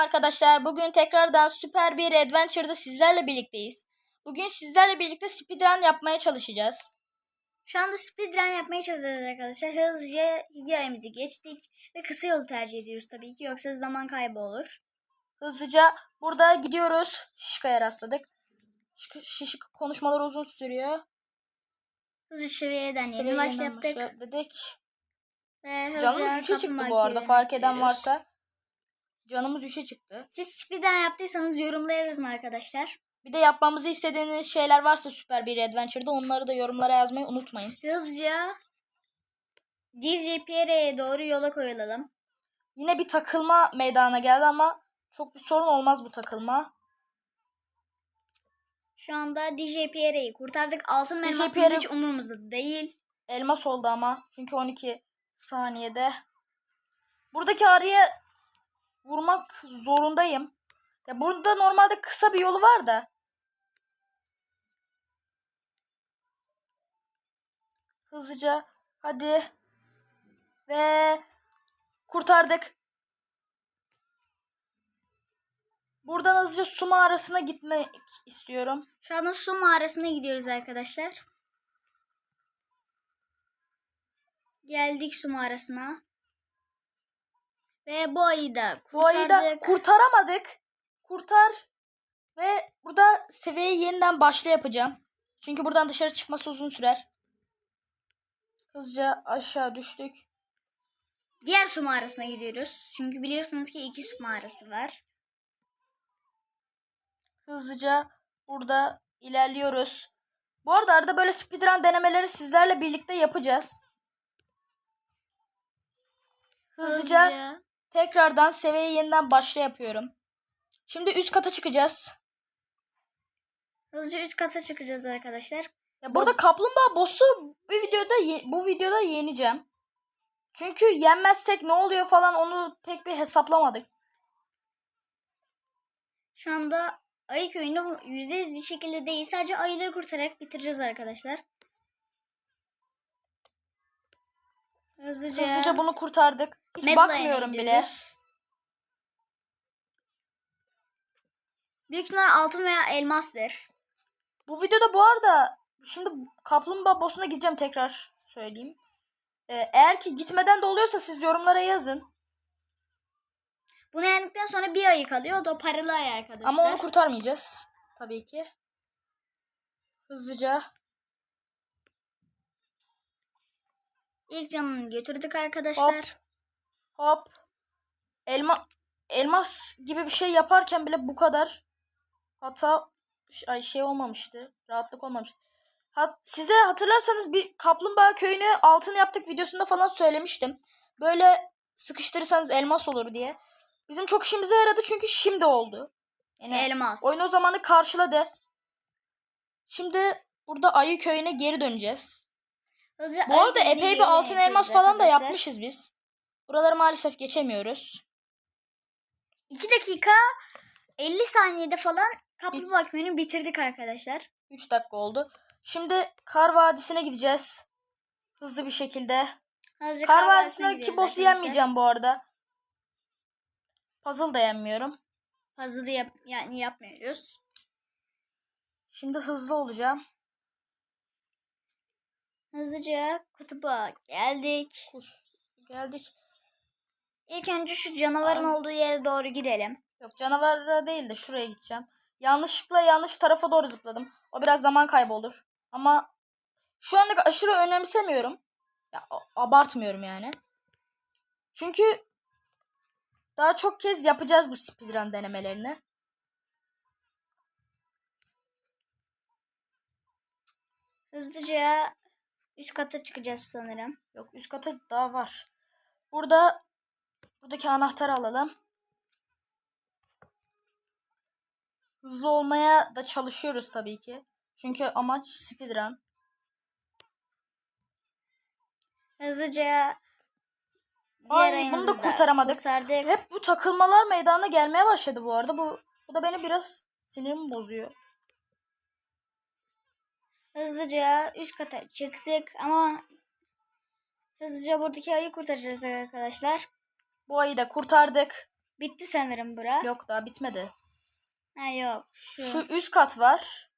Arkadaşlar bugün tekrardan süper bir adventure'da sizlerle birlikteyiz. Bugün sizlerle birlikte speedrun yapmaya çalışacağız. Şu anda speedrun yapmaya çalışıyoruz arkadaşlar. Hızlıca hikayemizi geçtik ve kısa yolu tercih ediyoruz tabii ki yoksa zaman kaybı olur. Hızlıca burada gidiyoruz. Şişka'ya rastladık. Şişik konuşmalar uzun sürüyor. Hızlı seviyeden yeni Seviyeden başla- dedik. Ve hızlıca Canımız üçe çıktı kaplumbağa bu arada fark eden gidiyoruz. varsa. Canımız üçe çıktı. Siz speedrun yaptıysanız yorumlara yazın arkadaşlar. Bir de yapmamızı istediğiniz şeyler varsa süper bir adventure'da onları da yorumlara yazmayı unutmayın. Hızlıca DJ Pierre'ye doğru yola koyulalım. Yine bir takılma meydana geldi ama çok bir sorun olmaz bu takılma. Şu anda DJ Pierre'yi kurtardık. Altın elmas Pierre- hiç umurumuzda değil. Elmas oldu ama. Çünkü 12 saniyede. Buradaki arıya vurmak zorundayım. Ya burada normalde kısa bir yolu var da. Hızlıca. Hadi. Ve kurtardık. Buradan hızlıca su mağarasına gitmek istiyorum. Şu anda su mağarasına gidiyoruz arkadaşlar. Geldik su mağarasına. Ve bu ayı da Bu ayı da kurtardık. kurtaramadık. Kurtar. Ve burada seviyeyi yeniden başla yapacağım. Çünkü buradan dışarı çıkması uzun sürer. Hızlıca aşağı düştük. Diğer su mağarasına gidiyoruz. Çünkü biliyorsunuz ki iki su mağarası var. Hızlıca burada ilerliyoruz. Bu arada arada böyle speedrun denemeleri sizlerle birlikte yapacağız. Hızlıca, tekrardan seviyeyi yeniden başla yapıyorum. Şimdi üst kata çıkacağız. Hızlıca üst kata çıkacağız arkadaşlar. Ya burada kaplumbağa boss'u bu videoda bu videoda yeneceğim. Çünkü yenmezsek ne oluyor falan onu pek bir hesaplamadık. Şu anda ayı köyünü %100 bir şekilde değil sadece ayıları kurtararak bitireceğiz arkadaşlar. Hızlıca, Hızlıca bunu kurtardık. Hiç Medlay'a bakmıyorum bile. gidiyoruz. Büyük ihtimal altın veya elmastır. Bu videoda bu arada şimdi kaplumbağa boss'una gideceğim tekrar söyleyeyim. Ee, eğer ki gitmeden de oluyorsa siz yorumlara yazın. Bunu yendikten sonra bir ayı kalıyor. O da paralı ay arkadaşlar. Ama onu kurtarmayacağız. Tabii ki. Hızlıca. İlk canını götürdük arkadaşlar. Hop. Elma elmas gibi bir şey yaparken bile bu kadar hata ay şey olmamıştı. Rahatlık olmamıştı. Hat, size hatırlarsanız bir kaplumbağa köyünü altın yaptık videosunda falan söylemiştim. Böyle sıkıştırırsanız elmas olur diye. Bizim çok işimize yaradı çünkü şimdi oldu. Yani Elmas. oyun o zamanı karşıladı. Şimdi burada ayı köyüne geri döneceğiz. Hızlıca Bu arada epey bir altın elmas falan da yapmışız biz. Buraları maalesef geçemiyoruz. 2 dakika 50 saniyede falan kaplumbağa köyünü bitirdik arkadaşlar. 3 dakika oldu. Şimdi Kar Vadisi'ne gideceğiz. Hızlı bir şekilde. Hızlıca Kar Vadisi'ndeki boss'u arkadaşlar. yenmeyeceğim bu arada. Puzzle da yenmiyorum. Puzzle'ı yap yani yapmıyoruz. Şimdi hızlı olacağım. Hızlıca kutuba geldik. Geldik. İlk önce şu canavarın Ay. olduğu yere doğru gidelim. Yok canavara değil de şuraya gideceğim. Yanlışlıkla yanlış tarafa doğru zıpladım. O biraz zaman kaybı olur. Ama şu anda aşırı önemsemiyorum. Ya abartmıyorum yani. Çünkü daha çok kez yapacağız bu speedrun denemelerini. Hızlıca üst kata çıkacağız sanırım. Yok üst kata daha var. Burada buradaki anahtarı alalım. Hızlı olmaya da çalışıyoruz tabii ki. Çünkü amaç speedrun. Hızlıca Ay, bunu da kurtaramadık. kurtardık. Hep bu takılmalar meydana gelmeye başladı bu arada. Bu bu da beni biraz sinirimi bozuyor. Hızlıca üst kata çıktık ama hızlıca buradaki ayı kurtaracağız arkadaşlar. Bu ayı da kurtardık. Bitti sanırım bura. Yok daha bitmedi. Ha yok. Şu. Şu üst kat var.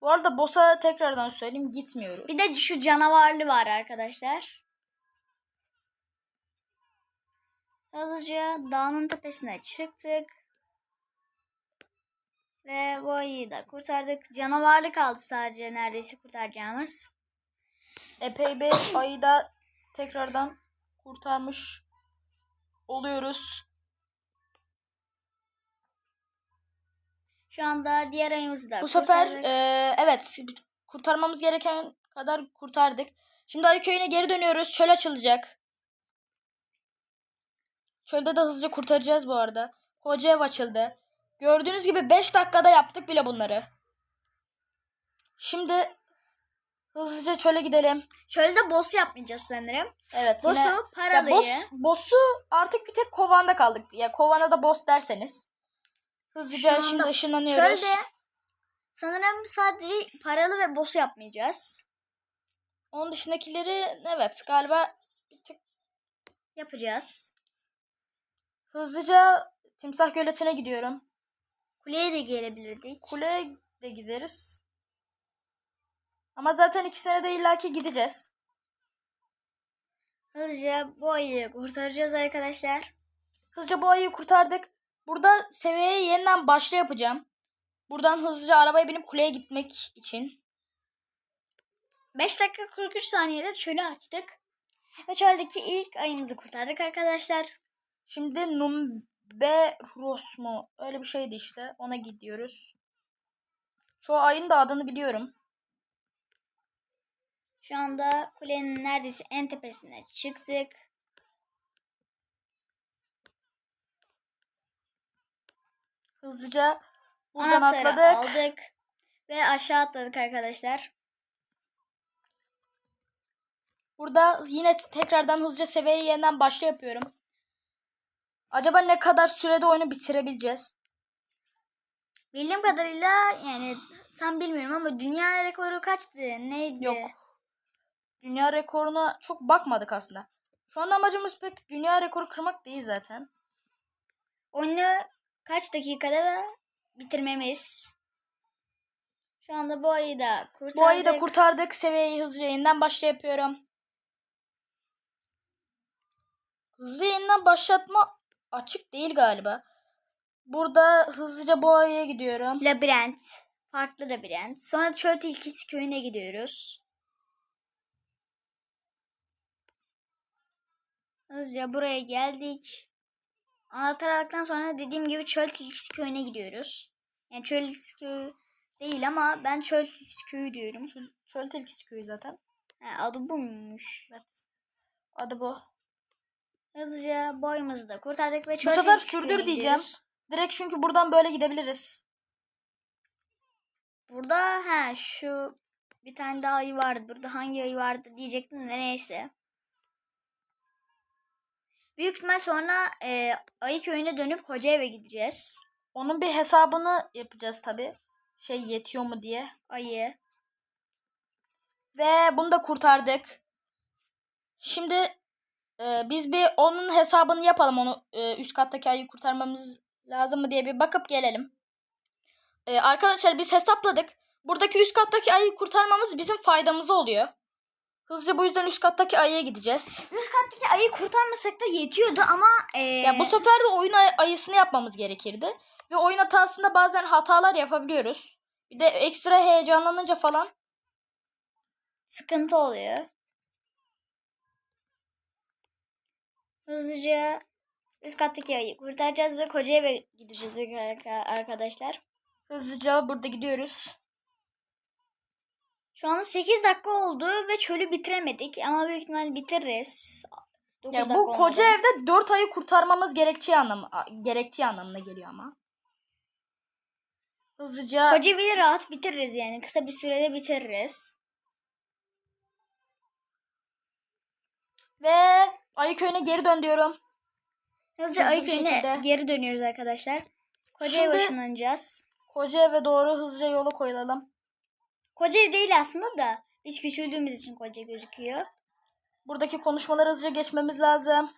Bu arada boss'a tekrardan söyleyeyim gitmiyoruz. Bir de şu canavarlı var arkadaşlar. Hızlıca dağın tepesine çıktık. Ve bu ayıyı da kurtardık. Canavarlı kaldı sadece neredeyse kurtaracağımız. Epey bir ayı da tekrardan kurtarmış oluyoruz. Şu anda diğer ayımızı da Bu sefer e, evet kurtarmamız gereken kadar kurtardık. Şimdi ayı köyüne geri dönüyoruz. Çöl açılacak. Çölde de hızlıca kurtaracağız bu arada. Koca ev açıldı. Gördüğünüz gibi 5 dakikada yaptık bile bunları. Şimdi hızlıca çöle gidelim. Çölde boss yapmayacağız sanırım. Evet Boss'u yine... Paralıyı. boss, boss'u artık bir tek kovanda kaldık. Ya kovana da boss derseniz. Hızlıca Şu şimdi ışınlanıyoruz. Çölde sanırım sadece paralı ve boss'u yapmayacağız. Onun dışındakileri evet galiba bir tık Yapacağız. hızlıca Timsah Göleti'ne gidiyorum. Kuleye de gelebilirdik. Kuleye de gideriz. Ama zaten ikisine de illaki gideceğiz. Hızlıca bu ayıyı kurtaracağız arkadaşlar. Hızlıca bu ayıyı kurtardık. Burada seviyeye yeniden başla yapacağım. Buradan hızlıca arabaya binip kuleye gitmek için. 5 dakika 43 saniyede çölü açtık. Ve çöldeki ilk ayımızı kurtardık arkadaşlar. Şimdi Numberos mu? Öyle bir şeydi işte. Ona gidiyoruz. Şu ayın da adını biliyorum. Şu anda kulenin neredeyse en tepesine çıktık. Hızlıca buradan Anahtarı atladık. aldık. Ve aşağı atladık arkadaşlar. Burada yine tekrardan hızlıca seviyeyi yeniden başla yapıyorum. Acaba ne kadar sürede oyunu bitirebileceğiz? Bildiğim kadarıyla yani tam bilmiyorum ama dünya rekoru kaçtı? Neydi? Yok. Dünya rekoruna çok bakmadık aslında. Şu anda amacımız pek dünya rekoru kırmak değil zaten. Oyunu kaç dakikada bitirmemiz. Şu anda bu ayı da kurtardık. Bu ayı da kurtardık. Seviyeyi hızlıca yeniden başla yapıyorum. Hızlı yeniden başlatma açık değil galiba. Burada hızlıca ayıya gidiyorum. Labirent. Farklı labirent. Sonra çöl tilkisi köyüne gidiyoruz. Hızlıca buraya geldik. Anahtar aldıktan sonra dediğim gibi çöl tilkisi köyüne gidiyoruz. Yani çöl tilkisi köyü değil ama ben çöl tilkisi köyü diyorum. Çöl, çöl tilkisi köyü zaten. Ha, adı bu muymuş? Evet. Adı bu. Hızlıca boyumuzu da kurtardık ve çöl Bu sefer sürdür diyeceğim. Direkt çünkü buradan böyle gidebiliriz. Burada ha şu bir tane daha ayı vardı. Burada hangi ayı vardı diyecektim de neyse. Büyük ihtimal sonra e, ayı köyüne dönüp koca eve gideceğiz. Onun bir hesabını yapacağız tabi. Şey yetiyor mu diye. Ayı. Ve bunu da kurtardık. Şimdi e, biz bir onun hesabını yapalım. Onu e, üst kattaki ayı kurtarmamız lazım mı diye bir bakıp gelelim. E, arkadaşlar biz hesapladık. Buradaki üst kattaki ayıyı kurtarmamız bizim faydamıza oluyor. Hızlıca bu yüzden üst kattaki ayıya gideceğiz. Üst kattaki ayı kurtarmasak da yetiyordu ama e, Ya bu sefer de oyun ay- ayısını yapmamız gerekirdi. Ve oyun hatasında bazen hatalar yapabiliyoruz. Bir de ekstra heyecanlanınca falan sıkıntı oluyor. Hızlıca üst kattaki ayı kurtaracağız ve koca eve gideceğiz arkadaşlar. hızlıca burada gidiyoruz. Şu anda 8 dakika oldu ve çölü bitiremedik ama büyük ihtimal bitiririz. 9 Ya bu koca olmadan. evde 4 ayı kurtarmamız gerektiği anlamı a- gerektiği anlamına geliyor ama. Hızlıca Koca evi rahat bitiririz yani. Kısa bir sürede bitiririz. ve ayı köyüne geri dön diyorum. Hızlıca Hızlı ayı bir köyüne şekilde. geri dönüyoruz arkadaşlar. Koca Şimdi- eve ışınlanacağız. Koca eve doğru hızlıca yola koyulalım. Koca ev değil aslında da biz küçüldüğümüz için koca gözüküyor. Buradaki konuşmaları hızlıca geçmemiz lazım.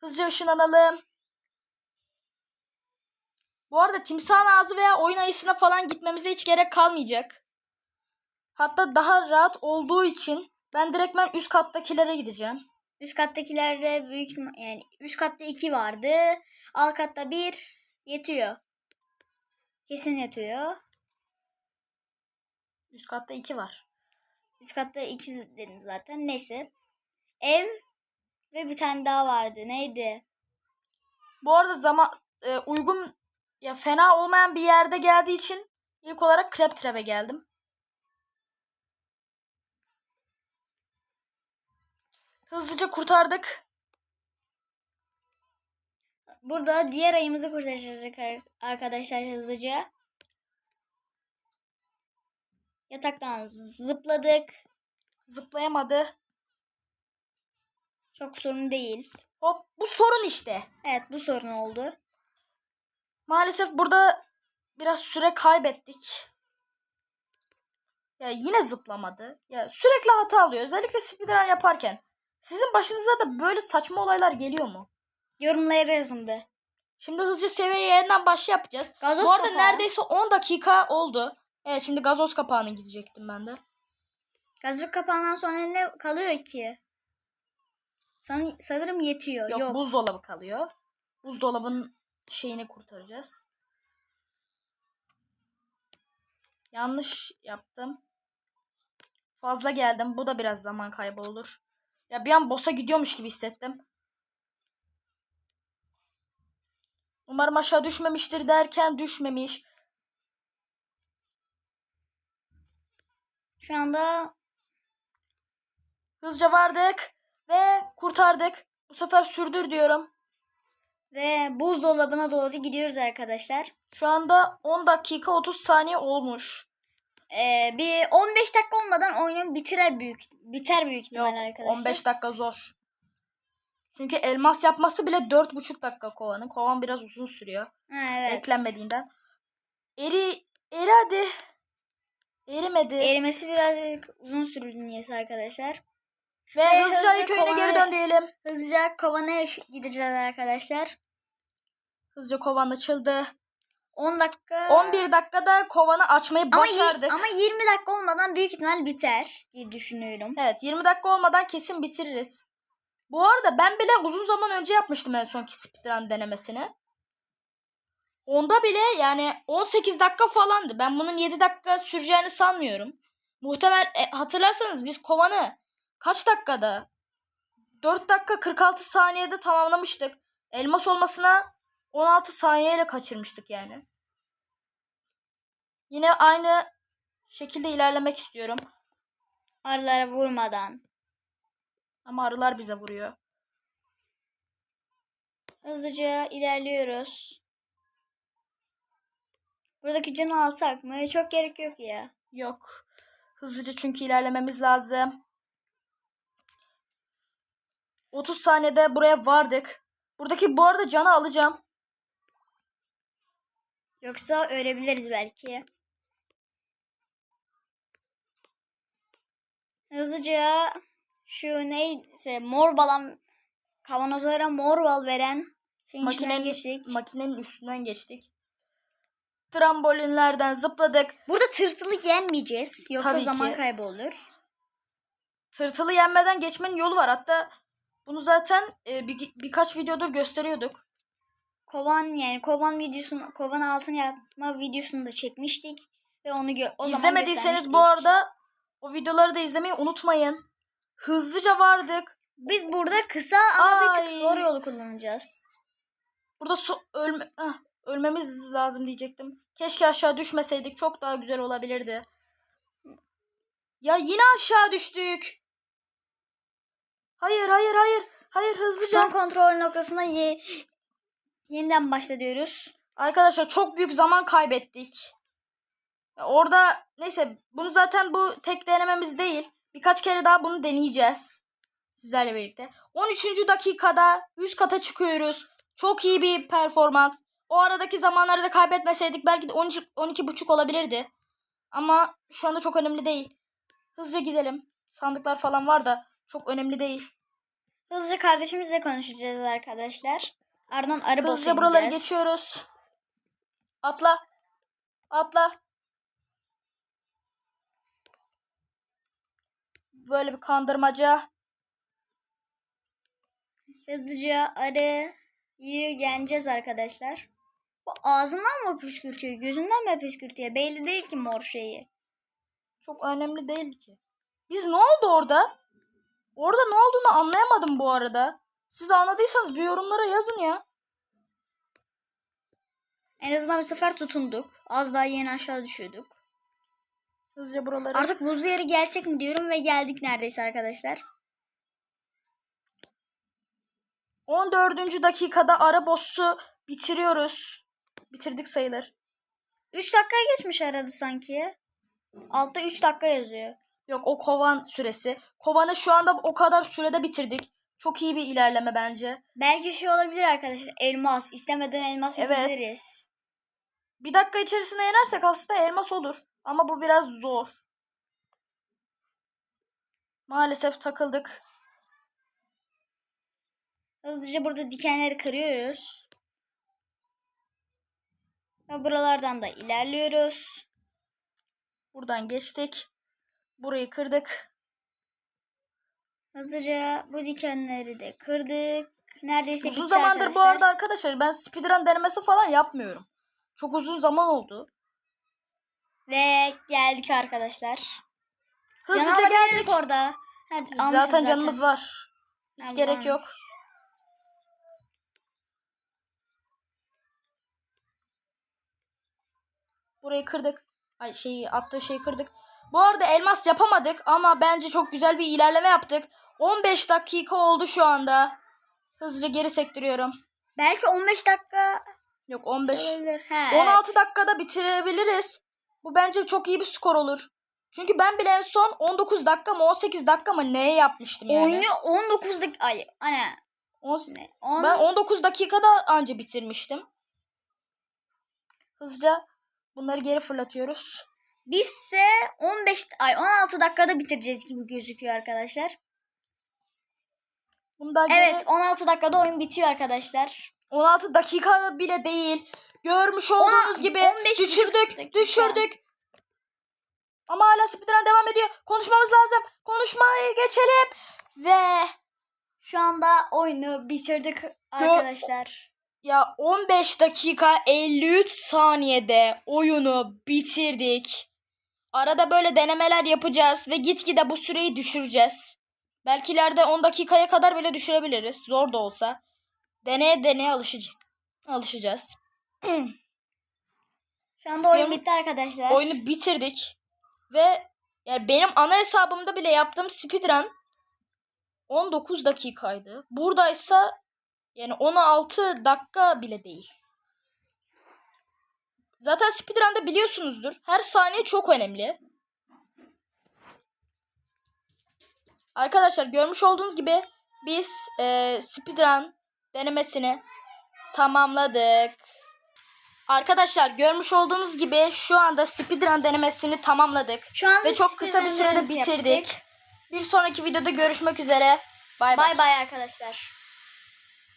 Hızlıca ışınlanalım. Bu arada timsahın ağzı veya oyun ayısına falan gitmemize hiç gerek kalmayacak. Hatta daha rahat olduğu için ben direktmen üst kattakilere gideceğim. Üst kattakilerde büyük yani üst katta iki vardı. Alt katta bir yetiyor. Kesin yetiyor. Üst katta iki var. Üst katta iki dedim zaten. Neyse. Ev ve bir tane daha vardı. Neydi? Bu arada zaman e, uygun ya fena olmayan bir yerde geldiği için ilk olarak Crab Trap'e geldim. Hızlıca kurtardık. Burada diğer ayımızı kurtaracağız ar- arkadaşlar hızlıca. Yataktan zıpladık. Zıplayamadı. Çok sorun değil. Hop bu sorun işte. Evet bu sorun oldu. Maalesef burada biraz süre kaybettik. Ya yine zıplamadı. Ya sürekli hata alıyor. Özellikle speedrun yaparken. Sizin başınıza da böyle saçma olaylar geliyor mu? Yorumlara yazın be. Şimdi hızlıca seviyeye yeniden baş yapacağız. Gazoz Bu arada kapağı. neredeyse 10 dakika oldu. Evet şimdi gazoz kapağına gidecektim ben de. Gazoz kapağından sonra ne kalıyor ki? San sanırım yetiyor. Yok, Yok. buzdolabı kalıyor. Buzdolabının şeyini kurtaracağız. Yanlış yaptım. Fazla geldim. Bu da biraz zaman kaybı olur. Ya bir an boss'a gidiyormuş gibi hissettim. Umarım aşağı düşmemiştir derken düşmemiş. Şu anda Hızlıca vardık ve kurtardık. Bu sefer sürdür diyorum. ve buzdolabına doğru gidiyoruz arkadaşlar. Şu anda 10 dakika 30 saniye olmuş. Ee, bir 15 dakika olmadan oyunun bitirer büyük biter büyük ihtimalle arkadaşlar. 15 dakika zor. Çünkü elmas yapması bile 4,5 dakika kovanın. Kovan biraz uzun sürüyor. Ha, evet. Eklenmediğinden. Eri, eri hadi. Erimedi. Erimesi birazcık uzun sürdü niyeyse arkadaşlar. Ve Ve hızlıca hızlı ayı köyüne geri kovana- dön diyelim. Hızlıca kovana gideceğiz arkadaşlar. Hızlıca kovan açıldı. 10 dakika. 11 dakikada kovanı açmayı ama, başardık. ama 20 dakika olmadan büyük ihtimal biter diye düşünüyorum. Evet 20 dakika olmadan kesin bitiririz. Bu arada ben bile uzun zaman önce yapmıştım en sonki speedrun denemesini. Onda bile yani 18 dakika falandı. Ben bunun 7 dakika süreceğini sanmıyorum. Muhtemel e, hatırlarsanız biz kovanı kaç dakikada? 4 dakika 46 saniyede tamamlamıştık. Elmas olmasına 16 saniyeyle kaçırmıştık yani. Yine aynı şekilde ilerlemek istiyorum. Arılara vurmadan. Ama arılar bize vuruyor. Hızlıca ilerliyoruz. Buradaki canı alsak mı? Çok gerek yok ya. Yok. Hızlıca çünkü ilerlememiz lazım. 30 saniyede buraya vardık. Buradaki bu arada canı alacağım. Yoksa ölebiliriz belki. Hızlıca şu neyse mor balan kavanozlara mor bal veren şeyin Makinenin, geçtik. makinenin üstünden geçtik. Trambolinlerden zıpladık. Burada tırtılı yenmeyeceğiz. Yoksa Tabii zaman ki. kaybı olur. Tırtılı yenmeden geçmenin yolu var. Hatta bunu zaten e, bir, birkaç videodur gösteriyorduk. Kovan yani kovan videosunu kovan altın yapma videosunu da çekmiştik ve onu gö- o İzlemediyseniz bu arada o videoları da izlemeyi unutmayın. Hızlıca vardık. biz burada kısa ama bir tık zor yolu kullanacağız. Burada so- ölme Heh, ölmemiz lazım diyecektim. Keşke aşağı düşmeseydik çok daha güzel olabilirdi. Ya yine aşağı düştük. Hayır hayır hayır. Hayır hızlıca. Son kontrol noktasına ye- yeniden başla diyoruz. Arkadaşlar çok büyük zaman kaybettik. Orada neyse bunu zaten bu tek denememiz değil. Birkaç kere daha bunu deneyeceğiz. Sizlerle birlikte. 13. dakikada 100 kata çıkıyoruz. Çok iyi bir performans. O aradaki zamanları da kaybetmeseydik belki de 12 12.5 olabilirdi. Ama şu anda çok önemli değil. Hızlıca gidelim. Sandıklar falan var da çok önemli değil. Hızlıca kardeşimizle konuşacağız arkadaşlar. Ardından arı Hızlıca buraları geçiyoruz. Atla. Atla. Böyle bir kandırmaca. Hızlıca arıyı yeneceğiz arkadaşlar. Bu ağzından mı püskürtüyor, gözünden mi püskürtüyor? Belli değil ki mor şeyi. Çok önemli değil ki. Biz ne oldu orada? Orada ne olduğunu anlayamadım bu arada. Siz anladıysanız bir yorumlara yazın ya. En azından bir sefer tutunduk. Az daha yeni aşağı düşüyorduk. Hızlıca buraları. Artık buzlu yere gelsek mi diyorum ve geldik neredeyse arkadaşlar. 14. dakikada ara boss'u bitiriyoruz. Bitirdik sayılır. 3 dakika geçmiş arada sanki. Altta 3 dakika yazıyor. Yok o kovan süresi. Kovanı şu anda o kadar sürede bitirdik. Çok iyi bir ilerleme bence. Belki şey olabilir arkadaşlar. Elmas. İstemeden elmas Evet. yapabiliriz. Bir dakika içerisinde yenersek aslında elmas olur. Ama bu biraz zor. Maalesef takıldık. Hızlıca burada dikenleri kırıyoruz. Ve buralardan da ilerliyoruz. Buradan geçtik. Burayı kırdık. Hızlıca bu dikenleri de kırdık. Neredeyse Uzun zamandır bu arkadaşlar. arada arkadaşlar ben speedrun denemesi falan yapmıyorum. Çok uzun zaman oldu. Ve geldik arkadaşlar. Hızlıca Canavar geldik. orada. Hadi, Zaten, almışız canımız var. Hiç Tamam. gerek yok. Burayı kırdık. Ay şeyi attığı şeyi kırdık. Bu arada elmas yapamadık ama bence çok güzel bir ilerleme yaptık. 15 dakika oldu şu anda. Hızlıca geri sektiriyorum. Belki 15 dakika Yok 15. olabilir. He, 16 evet. dakikada bitirebiliriz. Bu bence çok iyi bir skor olur. Çünkü ben bile en son 19 dakika mı 18 dakika mı neye yapmıştım yani. Oyunu 19 dakika. Ay ana. On- Ne? On- Ben 19 dakikada anca bitirmiştim. Hızlıca bunları geri fırlatıyoruz. Bizse 15 ay 16 dakikada bitireceğiz gibi gözüküyor arkadaşlar. Bunu da geri Evet 16 dakikada oyun bitiyor arkadaşlar. 16 dakika bile değil. Görmüş olduğunuz gibi 15 düşürdük, dakika. düşürdük. Ama hala speedrun devam ediyor. Konuşmamız lazım. Konuşmayı geçelim. Ve Şu anda oyunu bitirdik arkadaşlar. ya 15 dakika 53 saniyede oyunu bitirdik. Arada böyle denemeler yapacağız ve gitgide bu süreyi düşüreceğiz. Belki ileride 10 dakikaya kadar bile düşürebiliriz. Zor da olsa. Deneye deneye alışacak. Alışacağız. Şu anda oyun Oyun- bitti arkadaşlar. Oyunu bitirdik. Ve yani benim ana hesabımda bile yaptığım speedrun 19 dakikaydı. Buradaysa yani 16 dakika bile değil. Zaten speedrun'da biliyorsunuzdur. Her saniye çok önemli. Arkadaşlar görmüş olduğunuz gibi biz e, speedrun denemesini tamamladık. Arkadaşlar görmüş olduğunuz gibi şu anda speedrun denemesini tamamladık. Şu anda Ve çok kısa bir sürede bitirdik. yaptık. Bir sonraki videoda görüşmek üzere. Bay bay. Bay bay arkadaşlar.